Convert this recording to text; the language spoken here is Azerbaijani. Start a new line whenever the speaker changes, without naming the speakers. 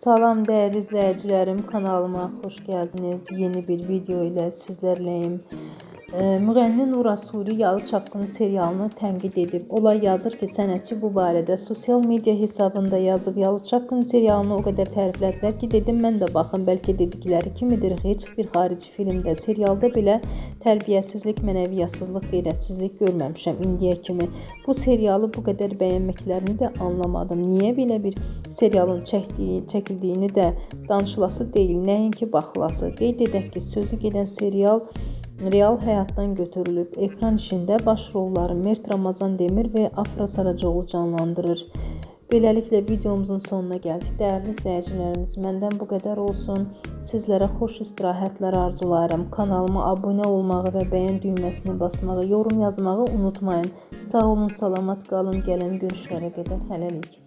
Salam dəyərli izləyicilərim, kanalıma xoş gəldiniz. Yeni bir video ilə sizlərləyim. Müğənni Nura Suri Yalı Çapkını serialını tənqid edib. Olay yazır ki, sənətçi bu barədə sosial media hesabında yazıb. Yalı Çapkını serialını o qədər təriflədilər ki, dedim mən də baxın, bəlkə dedikləri kimidir. Heç bir xarici filmdə, serialda belə tərbiyəsizlik, mənəviyyatsızlıq, qeyrətsizlik görməmişəm indiyə kimi. Bu serialı bu qədər bəyənməklərini də anlamadım. Niyə belə bir serialın çəkdiyi, çəkildiyini də danışılası deyil, nəinki baxılası. Qeyd edək ki, sözü gedən serial real həyatdan götürülüb. Ekran işində baş rolları Mert Ramazan Demir və Afra Saracoğlu canlandırır. Beləliklə videomuzun sonuna gəldik. Dəyərli izləyicilərimiz, məndən bu qədər olsun. Sizlərə xoş istirahətlər arzulayıram. Kanalıma abunə olmağı və bəyən düyməsini basmağı, yorum yazmağı unutmayın. Sağ olun, salamat qalın. Gələn görüşlərə qədər hələlik.